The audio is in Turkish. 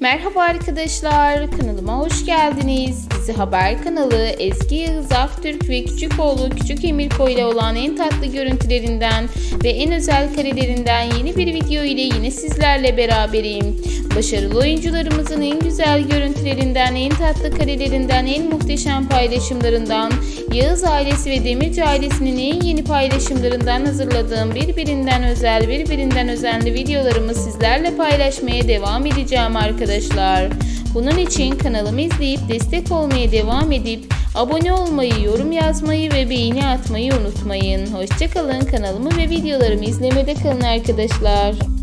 Merhaba arkadaşlar, kanalıma hoş geldiniz. Dizi Haber kanalı Ezgi Yağız Aktürk ve Küçükoğlu Küçük Emirko ile olan en tatlı görüntülerinden ve en özel karelerinden yeni bir video ile yine sizlerle beraberim. Başarılı oyuncularımızın en güzel görüntülerinden, en tatlı karelerinden, en muhteşem paylaşımlarından, Yağız ailesi ve Demirci ailesinin en yeni paylaşımlarından hazırladığım birbirinden özel, birbirinden özenli videolarımı sizlerle paylaşmaya devam edeceğim arkadaşlar. Bunun için kanalımı izleyip destek olmaya devam edip abone olmayı, yorum yazmayı ve beğeni atmayı unutmayın. Hoşçakalın kanalımı ve videolarımı izlemede kalın arkadaşlar.